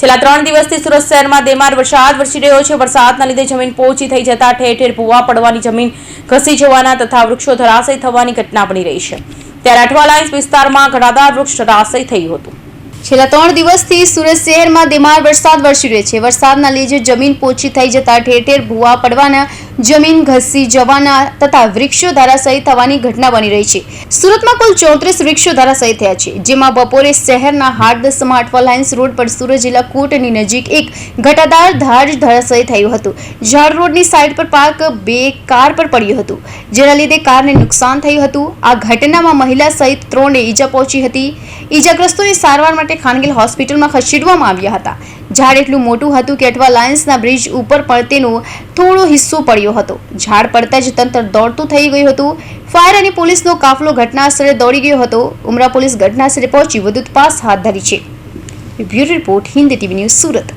છેલ્લા ત્રણ દિવસથી સુરત શહેરમાં બેમાર વરસાદ વરસી રહ્યો છે. વરસાદના લીધે જમીન પોચી થઈ જતા ઠેર ઠેર ભૂવા પડવાની જમીન ઘસી જવાના તથા વૃક્ષો ધરાશય થવાની ઘટના બની રહી છે. ત્યારે અઠવા લાઇન્સ વિસ્તારમાં ઘટાદાર વૃક્ષ ધરાશય થયું હતું. છેલ્લા ત્રણ દિવસથી સુરત શહેરમાં ધીમાર વરસાદ વરસી રહ્યો છે. વરસાદના લીધે જમીન પોચી થઈ જતા ઠેર ઠેર ભૂવા પડવાના જમીન, ઘસી, જવાના તથા વૃક્ષો ધરાશયી થવાની ઘટના બની રહી છે. સુરતમાં કુલ ચોત્રીસ વૃક્ષો ધરાશયી થયા છે, જેમાં બપોરે શહેરના હાર્દ સ્માર્ટ લાઇન્સ રોડ પર સુરત જિલ્લા કોર્ટની નજીક એક ઘટાદાર ઝાડ ધરાશયી થયું હતું. ઝાડ રોડની સાઈડ પર પાર્ક, બે કાર પર પડ્યું હતું. જેના લીધે કારને નુકસાન થયું હતું. આ ઘટનામાં મહિલા સહિત ત્રણને ઈજા પહોંચી હતી. ઈજાગ્રસ્તોને સારવાર માટે ખાનગી હોસ્પિટલમાં ખસેડવામાં આવ્યા હતા. ઝાડ એટલું મોટું હતું કે અઠવા લાયન્સના બ્રિજ ઉપર પણ તેનો થોડો હિસ્સો પડ્યો હતો. ઝાડ પડતા જ તંત્ર દોડતું થઈ ગયું હતું. ફાયર અને પોલીસનો કાફલો ઘટનાસ્થળે દોડી ગયો હતો. ઉમરા પોલીસ ઘટનાસ્થળે પહોંચી વધુ તપાસ હાથ ધરી છે. Bureau report Hindi TV news Surat.